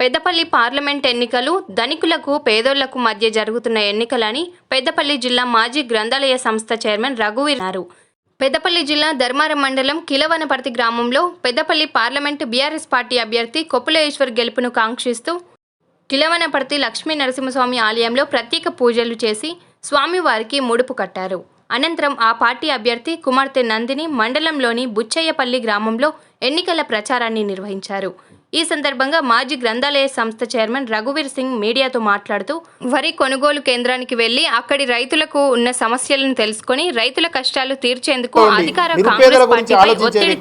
Peddapalli parliament ఎన్నికలు ధనికులకు పేదోళ్ళకు మధ్య జరుగుతున్న ఎన్నికలని పెద్దపల్లి జిల్లా మాజీ గ్రంథాలయ సంస్థ చైర్మన్ రఘువీర్ అన్నారు. పెద్దపల్లి జిల్లా ధర్మారం మండలం కిలవనపర్తి గ్రామంలో పెద్దపల్లి పార్లమెంటు బీఆర్ఎస్ పార్టీ అభ్యర్థి కొప్పులేశ్వర్ గెలుపును కాంక్షిస్తూ కిలవనపర్తి లక్ష్మీ నరసింహస్వామి ఆలయంలో ప్రత్యేక పూజలు చేసి స్వామివారికి ముడుపు కట్టారు. అనంతరం ఆ పార్టీ అభ్యర్థి కుమార్తె నందిని మండలంలోని బుచ్చయ్యపల్లి గ్రామంలో ఎన్నికల ప్రచారాన్ని నిర్వహించారు. ఈ సందర్భంగా మాజీ గ్రంథాలయ సంస్థ చైర్మన్ రఘువీర్ సింగ్ మీడియాతో మాట్లాడుతూ వరి కొనుగోలు కేంద్రానికి వెళ్ళి అక్కడి రైతులకు ఉన్న సమస్యలను తెలుసుకొని రైతుల కష్టాలు తీర్చేందుకు అధికార నిరుపేదల కాంగ్రెస్ పార్టీపై ఒత్తిడి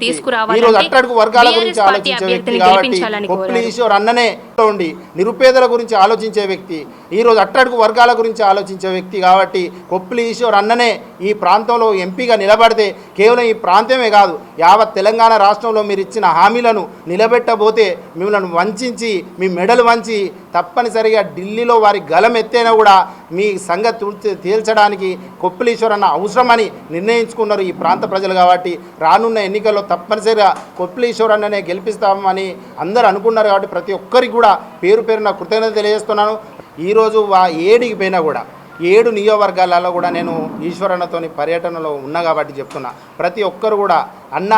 గురించి ఆలోచించే వ్యక్తి. ఈ రోజు అట్టడుగు వర్గాల గురించి ఆలోచించే వ్యక్తి కాబట్టి కొప్పుల ఈశ్వర్ అన్ననే ఈ ప్రాంతంలో ఎంపీగా నిలబడితే కేవలం ఈ ప్రాంతమే కాదు యావత్ తెలంగాణ రాష్ట్రంలో మీరు ఇచ్చిన హామీలను నిలబెట్టబోతే మిమ్మల్ని వంచి మీ మెడలు వంచి తప్పనిసరిగా ఢిల్లీలో వారి గలం ఎత్తైనా కూడా మీ సంగతి తీర్చడానికి తేల్చడానికి అన్న అవసరమని నిర్ణయించుకున్నారు ఈ ప్రాంత ప్రజలు కాబట్టి రానున్న ఎన్నికల్లో తప్పనిసరిగా కొప్పులీశ్వర్ అన్ననే గెలిపిస్తామని అందరూ అనుకున్నారు కాబట్టి ప్రతి ఒక్కరికి కూడా పేరు పేరున కృతజ్ఞత తెలియజేస్తున్నాను. ఈరోజు వా ఏడికి పోయినా కూడా ఏడు నియోజకవర్గాలలో కూడా నేను ఈశ్వరన్నతోని పర్యటనలో ఉన్నా కాబట్టి చెప్తున్నా. ప్రతి ఒక్కరు కూడా అన్న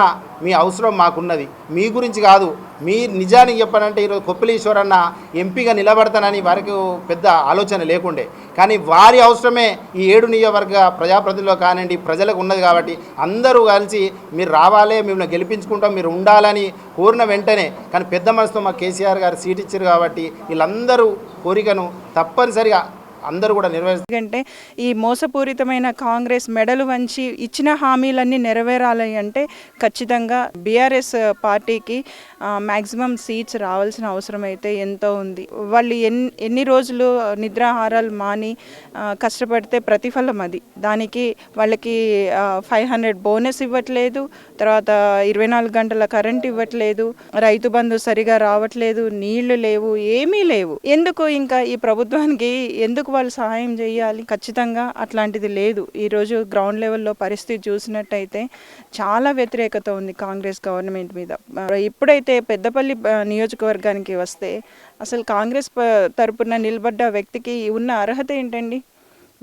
మీ అవసరం మాకున్నది. మీ గురించి కాదు. మీ నిజానికి చెప్పనంటే ఈరోజు కొప్పిలీశ్వరన్న ఎంపీగా నిలబడతానని వారికి పెద్ద ఆలోచన లేకుండే. కానీ వారి అవసరమే ఈ ఏడు నియోజకవర్గ ప్రజాప్రతినిధులు కానివ్వండి ప్రజలకు ఉన్నది కాబట్టి అందరూ కలిసి మీరు రావాలి మిమ్మల్ని గెలిపించుకుంటాం మీరు ఉండాలని కోరిన వెంటనే. కానీ పెద్ద మనసుతో మా కేసీఆర్ గారు సీట్ ఇచ్చారు కాబట్టి వీళ్ళందరూ కోరికను తప్పనిసరిగా అందరూ కూడా నెరవేర్చారు ఎందుకంటే ఈ మోసపూరితమైన కాంగ్రెస్ మెడలు వంచి ఇచ్చిన హామీలన్నీ నెరవేరాలి అంటే ఖచ్చితంగా బీఆర్ఎస్ పార్టీకి మ్యాక్సిమం సీట్స్ రావాల్సిన అవసరం అయితే ఎంతో ఉంది. వాళ్ళు ఎన్ని ఎన్ని రోజులు నిద్రాహారాలు మాని కష్టపడితే ప్రతిఫలం అది. దానికి వాళ్ళకి ఫైవ్ హండ్రెడ్ బోనస్ ఇవ్వట్లేదు తర్వాత ఇరవై నాలుగు గంటల కరెంట్ ఇవ్వట్లేదు రైతు బంధు సరిగా రావట్లేదు నీళ్ళు లేవు ఏమీ లేవు. ఎందుకు ఇంకా ఈ ప్రభుత్వానికి ఎందుకు వాళ్ళు సహాయం చేయాలి? ఖచ్చితంగా అట్లాంటిది లేదు. ఈరోజు గ్రౌండ్ లెవెల్లో పరిస్థితి చూసినట్టయితే చాలా వ్యతిరేకత ఉంది కాంగ్రెస్ గవర్నమెంట్ మీద. ఇప్పుడైతే పెద్దపల్లి నియోజకవర్గానికి వస్తే అసలు కాంగ్రెస్ ప- తరపున నిలబడ్డ వ్యక్తికి ఉన్న అర్హత ఏంటండి?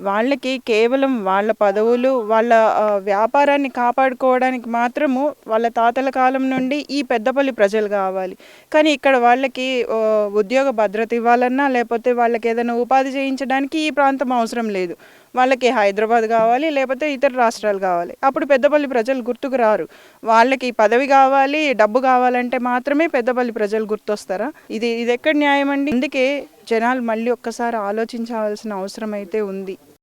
వాళ్ళకి కేవలం వాళ్ళ పదవులు వాళ్ళ వ్యాపారాన్ని కాపాడుకోవడానికి మాత్రము వాళ్ళ తాతల కాలం నుండి ఈ పెద్దపల్లి ప్రజలు కావాలి. కానీ ఇక్కడ వాళ్ళకి ఉద్యోగ భద్రత ఇవ్వాలన్నా లేకపోతే వాళ్ళకి ఏదైనా ఉపాధి చేయించడానికి ఈ ప్రాంతం అవసరం లేదు. వాళ్ళకి హైదరాబాద్ కావాలి లేకపోతే ఇతర రాష్ట్రాలు కావాలి. అప్పుడు పెద్దపల్లి ప్రజలు గుర్తుకు రారు. వాళ్ళకి పదవి కావాలి డబ్బు కావాలంటే మాత్రమే పెద్దపల్లి ప్రజలు గుర్తొస్తారా? ఇది ఇది ఎక్కడ న్యాయం అండి అందుకే జనాలు మళ్ళీ ఒక్కసారి ఆలోచించాల్సిన అవసరం అయితే ఉంది.